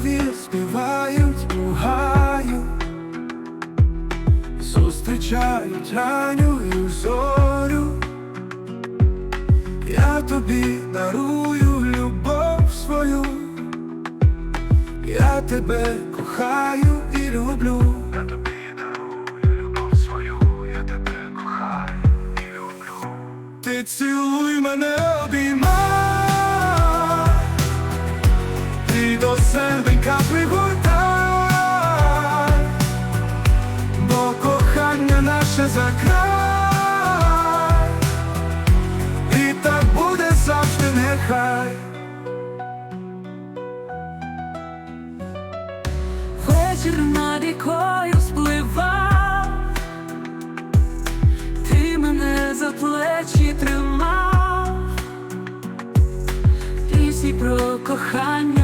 Солові співають у зустрічають раню і зорю, я тобі дарую любов свою, я тебе кохаю і люблю. Я тобі дарую любов свою, я тебе кохаю і люблю. Ти цілуй мене обіймай. До серденька пригортай, бо кохання наше закрай, і так буде завжди нехай. Вечір над рікою спливав, ти мене за плечі тримав, пісні про кохання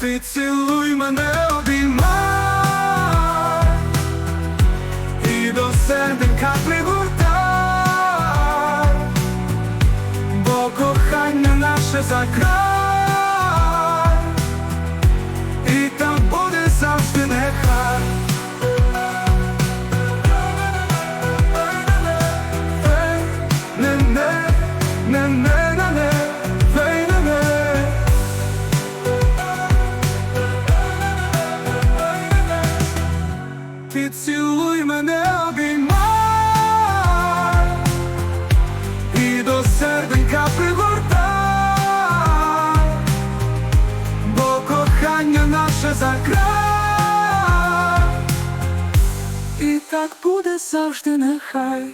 Ти цілуй мене обіймай, і до серденька пригортай, бо кохання наше закрай, Ти цілуй мене обіймай. І до серденька пригортай. Бо кохання наше закрай І так буде завжди нехай